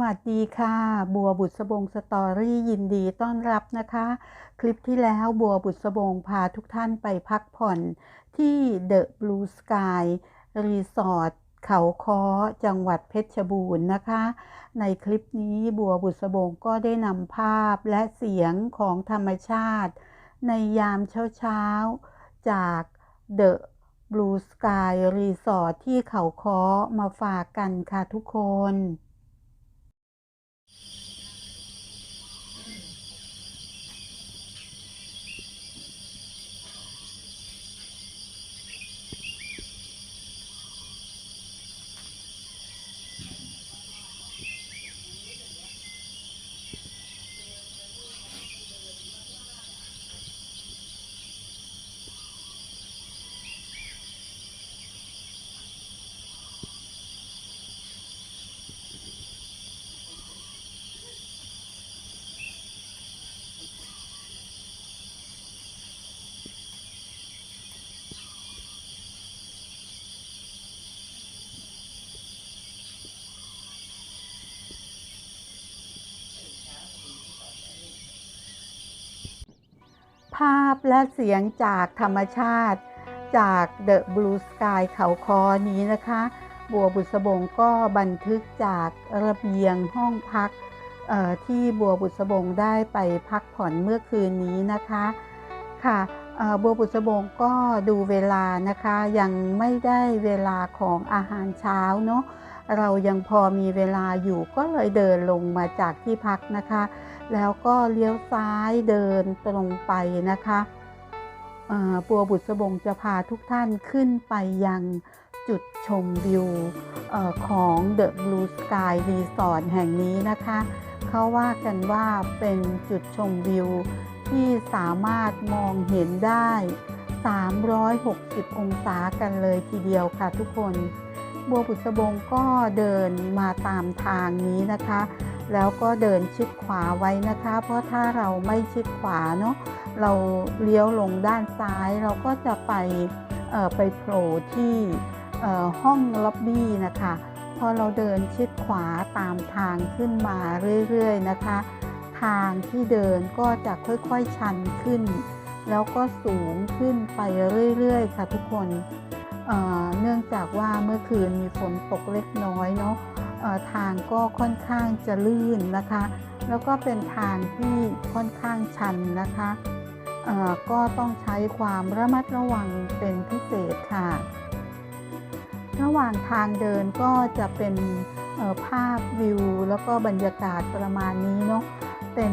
วัสดีค่ะ บัวบุษบงสตอรี่ยินดีต้อนรับนะคะ คลิปที่แล้วบัวบุษบงพาทุกท่านไปพักผ่อนที่เดอะบลูสกายรีสอร์ทเขาค้อจังหวัดเพชรบูรณ์นะคะ ในคลิปนี้บัวบุษบงก็ได้นำภาพและเสียงของธรรมชาติ ในยามเช้าๆ จากเดอะบลูสกายรีสอร์ทที่เขาค้อมาฝากกันค่ะทุกคน you ภาพและเสียงจากธรรมชาติ จากเดอะบลูสกายเขาคอนี้นะคะ บัวบุษบงก็บันทึกจากระเบียงห้องพักที่บัวบุษบงได้ไปพักผ่อนเมื่อคืนนี้นะคะค่ะบัวบุษบงก็ดูเวลานะคะ ยังไม่ได้เวลาของอาหารเช้าเนาะเรายังพอมีเวลาอยู่ก็เลยเดินลงมาจากที่พักนะคะ แล้วก็เลี้ยวซ้ายเดินตรงไปนะคะบัวบุษบงจะพาทุกท่านขึ้นไปยังจุดชมวิวอของ The Blue Sky Resort แห่งนี้นะคะ เขาว่ากันว่าเป็นจุดชมวิวที่สามารถมองเห็นได้ 360 องศากันเลยทีเดียวค่ะทุกคน บัวบุษบงก็เดินมาตามทางนี้นะคะ แล้วก็เดินชิดขวาไว้นะคะ เพราะถ้าเราไม่ชิดขวาเนาะเราเลี้ยวลงด้านซ้าย เราก็จะไปไปโผล่ที่ห้องล็อบบี้นะคะพอเราเดินชิดขวาตามทางขึ้นมาเรื่อยๆนะคะ ทางที่เดินก็จะค่อยๆชันขึ้น แล้วก็สูงขึ้นไปเรื่อยๆค่ะทุกคนเเนื่องจากว่าเมื่อคืนมีฝนตกเล็กน้อยเนาะ ทางก็ค่อนข้างจะลื่นนะคะ แล้วก็เป็นทางที่ค่อนข้างชันนะคะก็ต้องใช้ความระมัดระวังเป็นพิเศษค่ะ ระหว่างทางเดินก็จะเป็นภาพวิว แล้วก็บรรยากาศประมาณนี้เนาะเป็น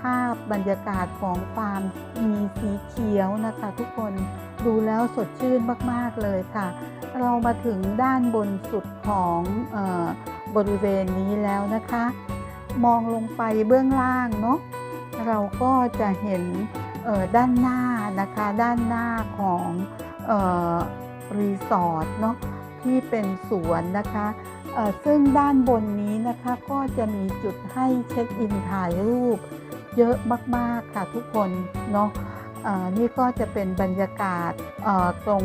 ภาพบรรยากาศของฟาร์มมีสีเขียวนะคะทุกคนดูแล้วสดชื่นมาก ๆ เลยค่ะ เรามาถึงด้านบนสุดของอ บริเวณนี้แล้วนะคะ มองลงไปเบื้องล่างเนาะเราก็จะเห็นด้านหน้านะคะด้านหน้าของออรีสอร์ทเนาะที่เป็นสวนนะคะซึ่งด้านบนนี้นะคะก็จะมีจุดให้เช็คอินถ่ายรูป เยอะมากๆค่ะทุกคนเนาะนี่ก็จะเป็นบรรยากาศตรง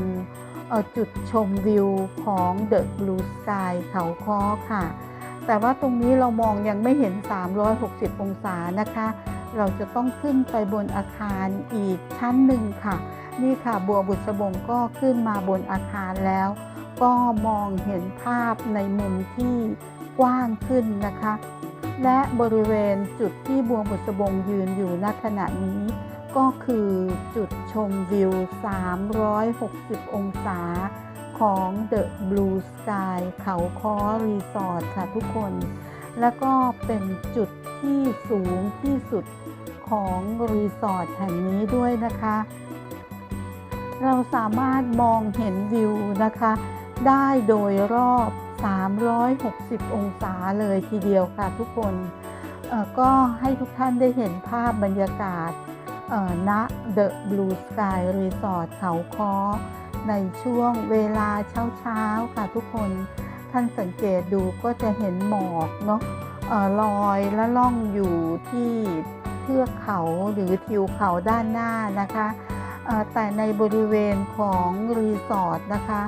จุดชมวิวของ The Blue Sky เขาค้อค่ะ แต่ว่าตรงนี้เรามองยังไม่เห็น 360 องศานะคะ เราจะต้องขึ้นไปบนอาคารอีกชั้นหนึ่งค่ะ นี่ค่ะบัวบุษบงก็ขึ้นมาบนอาคารแล้ว ก็มองเห็นภาพในมุมที่กว้างขึ้นนะคะ และบริเวณจุดที่บัวบุษบงยืนอยู่ณขณะนี้ ก็คือจุดชมวิว 360 องศาของ The Blue Sky เขาค้อรีสอร์ทค่ะทุกคน แล้วก็เป็นจุดที่สูงที่สุดของรีสอร์ทแห่งนี้ด้วยนะคะ เราสามารถมองเห็นวิวนะคะ ได้โดยรอบ 360 องศาเลยทีเดียวค่ะทุกคนก็ให้ทุกท่านได้เห็นภาพบรรยากาศ ณเอ่อณ The Blue Sky Resort เขาค้อในช่วงเวลาเช้าๆค่ะทุกคนท่านสังเกตดูก็จะเห็นหมอกเนาะเอ่อลอยและล่องอยู่ที่เทือกเขาหรือทิวเขาด้านหน้านะคะแต่ในบริเวณของรีสอร์ทนะคะ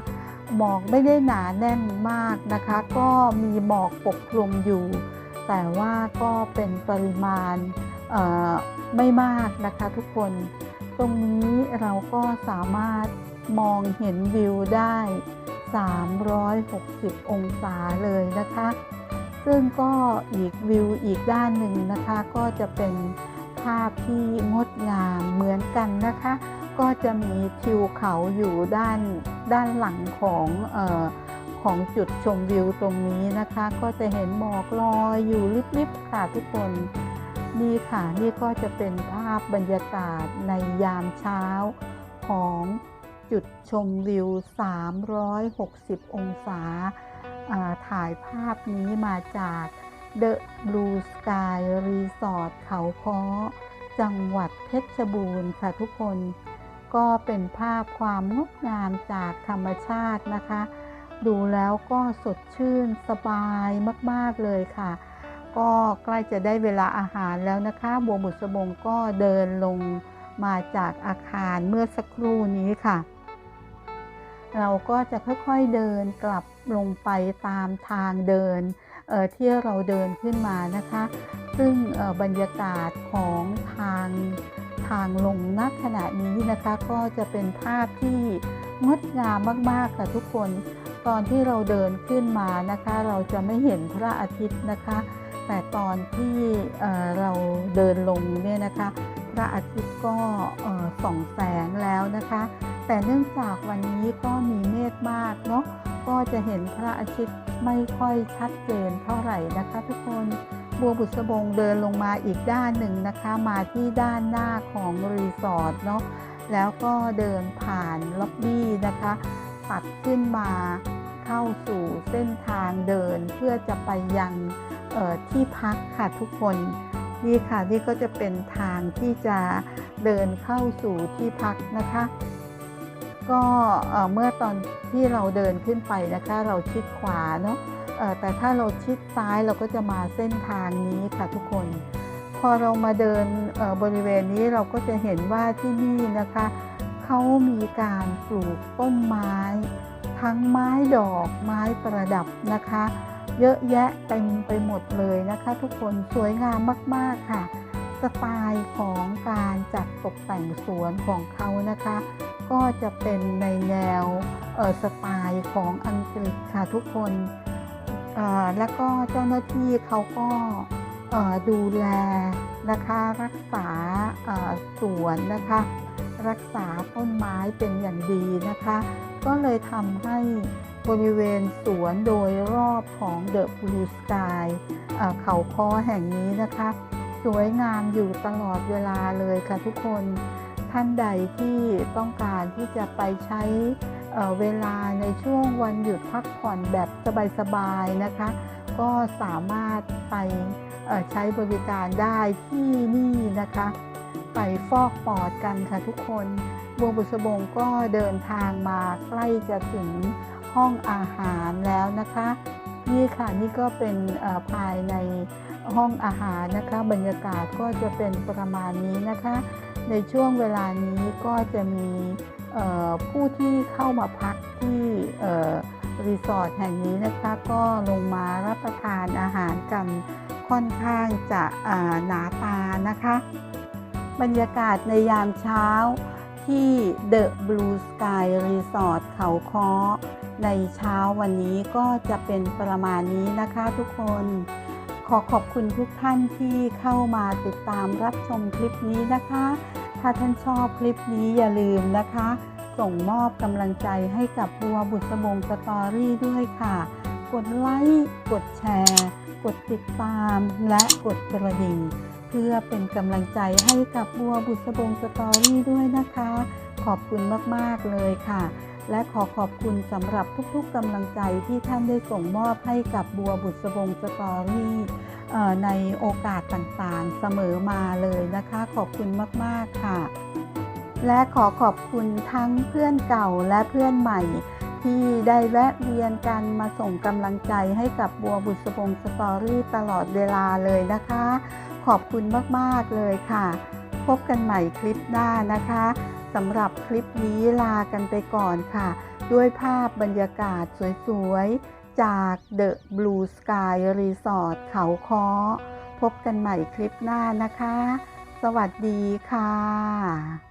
หมอกไม่ได้หนาแน่นมากนะคะ ก็มีหมอกปกคลุมอยู่ แต่ว่าก็เป็นปริมาณ ไม่มากนะคะทุกคน ตรงนี้เราก็สามารถมองเห็นวิวได้ 360 องศาเลยนะคะ ซึ่งก็อีกวิวอีกด้านหนึ่งนะคะ ก็จะเป็นภาพที่งดงามเหมือนกันนะคะ ก็จะมีทิวเขาอยู่ด้านด้านหลังของเออของจุดชมวิวตรงนี้นะคะ ก็จะเห็นหมอกลอยอยู่ลิบๆค่ะทุกคน นี่ค่ะนี่ก็จะเป็นภาพบรรยากาศในยามเช้าของจุดชมวิว 360 องศาาถ่ายภาพนี้มาจาก The Blue Sky Resort เขาค้อจังหวัดเพชรบูรณ์ค่ะทุกคน ก็เป็นภาพความงดงามจากธรรมชาตินะคะ ดูแล้วก็สดชื่นสบายมาก ๆ เลยค่ะ ก็ใกล้จะได้เวลาอาหารแล้วนะคะบัวบุษบงก็เดินลงมาจากอาคารเมื่อสักครู่นี้ค่ะ เราก็จะค่อยๆเดินกลับลงไปตามทางเดินที่เราเดินขึ้นมานะคะ ซึ่งบรรยากาศของทางทางลงณขณะนี้นะคะ ก็จะเป็นภาพที่งดงามมากๆค่ะทุกคนตอนที่เราเดินขึ้นมานะคะ เราจะไม่เห็นพระอาทิตย์นะคะ แต่ตอนที่เราเดินลงเนี่ยนะคะพระอาทิตย์ก็ส่องแสงแล้วนะคะ แต่เนื่องจากวันนี้ก็มีเมฆมากเนาะก็จะเห็นพระอาทิตย์ไม่ค่อยชัดเจนเท่าไหร่นะคะ ทุกคนบัวบุษบงเดินลงมาอีกด้านหนึ่งนะคะ มาที่ด้านหน้าของรีสอร์ทเนาะแล้วก็เดินผ่านล็อบบี้นะคะตัดขึ้นมาเข้าสู่เส้นทางเดินเพื่อจะไปยัง ที่พักค่ะทุกคนนี่ค่ะนี่ก็จะเป็นทางที่จะเดินเข้าสู่ที่พักนะคะ ก็เอ่อเมื่อตอนที่เราเดินขึ้นไปนะคะ เราชิดขวาเนาะแต่ถ้าเราชิดซ้ายเราก็จะมาเส้นทางนี้ค่ะทุกคน พอเรามาเดินบริเวณนี้เราก็จะเห็นว่าที่นี่นะคะเขามีการปลูกต้นไม้ ทั้งไม้ดอกไม้ประดับนะคะ เยอะแยะเต็มไปหมดเลยนะคะ ทุกคนสวยงามมากๆค่ะ สไตล์ของการจัดตกแต่งสวนของเขานะคะ ก็จะเป็นในแนวสไตล์ของอังกฤษค่ะทุกคนแล้วก็เจ้าหน้าที่เขาก็ดูแลนะคะรักษาสวนนะคะ รักษาต้นไม้เป็นอย่างดีนะคะ ก็เลยทำให้ บริเวณสวนโดยรอบของ The Blue Sky เอ่อเขาคอแห่งนี้นะคะ สวยงามอยู่ตลอดเวลาเลยค่ะทุกคนท่านใดที่ต้องการที่จะไปใช้เเวลาในช่วงวันหยุดพักผ่อนแบบสบายๆนะคะ ก็สามารถไปใช้บริการได้ที่นี่นะคะ ไปฟอกปอดกันค่ะทุกคนบัวบุษบงก็เดินทางมาใกล้จะถึง ห้องอาหารแล้วนะคะ นี่ค่ะนี่ก็เป็นภายในห้องอาหารนะคะ บรรยากาศก็จะเป็นประมาณนี้นะคะ ในช่วงเวลานี้ก็จะมีผู้ที่เข้ามาพักที่รีสอร์ทแห่งนี้นะคะก็ลงมารับประทานอาหารกันค่อนข้างจะหนาตานะคะ บรรยากาศในยามเช้า ที่ The Blue Sky Resort เขาค้อ ในเช้าวันนี้ก็จะเป็นประมาณนี้นะคะทุกคน ขอขอบคุณทุกท่านที่เข้ามาติดตามรับชมคลิปนี้นะคะ ถ้าท่านชอบคลิปนี้อย่าลืมนะคะ ส่งมอบกำลังใจให้กับบัวบุษบงสตอรี่ด้วยค่ะ กดไลค์ กดแชร์ กดติดตาม และกดกระดิ่ง เพื่อเป็นกำลังใจให้กับบัวบุษบงสตอรี่ด้วยนะคะ ขอบคุณมากๆเลยค่ะ และขอขอบคุณสำหรับทุกๆกำลังใจที่ท่านได้ส่งมอบให้กับบัวบุษบงสตอรี่ในโอกาสต่างๆเสมอมาเลยนะคะ ขอบคุณมากๆค่ะ และขอขอบคุณทั้งเพื่อนเก่าและเพื่อนใหม่ ที่ได้แวะเวียนกันมาส่งกำลังใจให้กับบัวบุษบงสตอรี่ตลอดเวลาเลยนะคะ ขอบคุณมาก ๆ เลยค่ะ พบกันใหม่คลิปหน้านะคะสำหรับคลิปนี้ลากันไปก่อนค่ะ ด้วยภาพบรรยากาศสวยๆ จาก The Blue Sky Resort เขาค้อ พบกันใหม่คลิปหน้านะคะ สวัสดีค่ะ